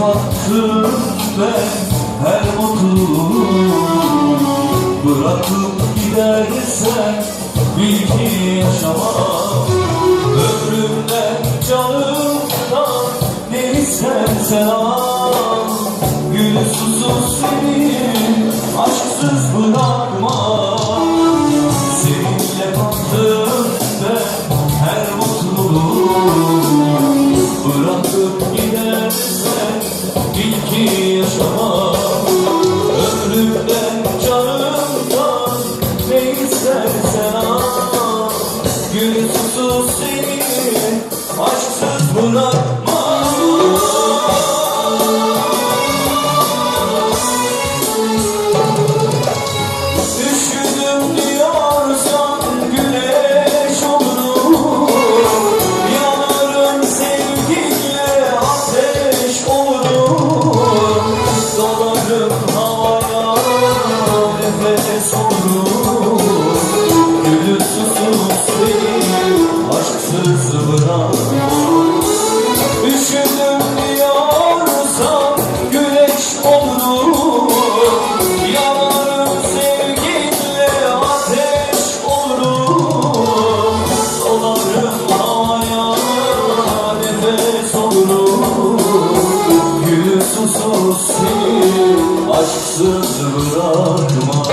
baktım ben her mutluluğu Bırakıp gidersen bil ki yaşamam. Ömrümden canımdan ne istersen al. Gül susuz seni Gül seni aşksız olurum Dolarım havaya nefes olurum aşksız bırakmam